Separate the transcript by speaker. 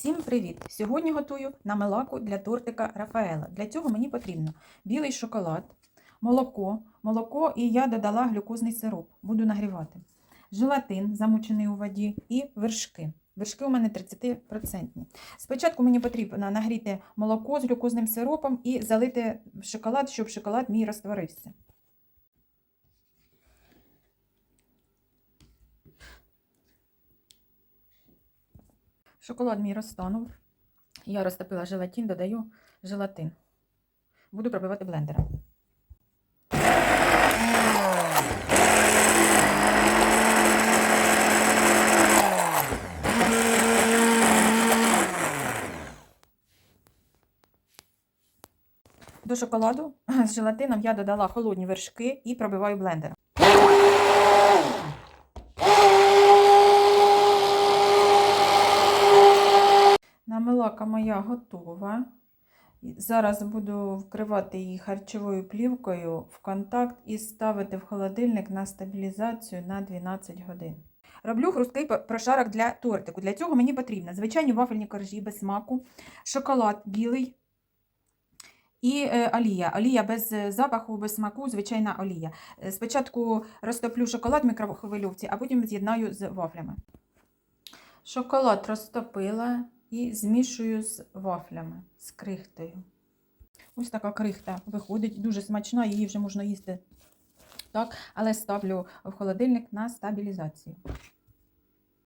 Speaker 1: Всім привіт! Сьогодні готую намелаку для тортика Рафаела. Для цього мені потрібно білий шоколад, молоко, молоко і я додала глюкозний сироп. Буду нагрівати. Желатин, замочений у воді, і вершки. Вершки у мене 30%. Спочатку мені потрібно нагріти молоко з глюкозним сиропом і залити в шоколад, щоб шоколад мій розтворився. Шоколад мій розтанув. Я розтопила желатин, додаю желатин. Буду пробивати блендером. До шоколаду з желатином я додала холодні вершки і пробиваю блендером. Намилака моя готова. Зараз буду вкривати її харчовою плівкою в контакт і ставити в холодильник на стабілізацію на 12 годин. Роблю хрусткий прошарок для тортику. Для цього мені потрібно звичайні вафельні коржі без смаку, шоколад білий і е, олія. Олія без е, запаху, без смаку, звичайна олія. Е, Спочатку розтоплю шоколад в мікрохвильовці, а потім з'єднаю з вафлями. Шоколад розтопила і змішую з вафлями, з крихтою. Ось така крихта виходить, дуже смачна, її вже можна їсти. Так, але ставлю в холодильник на стабілізацію.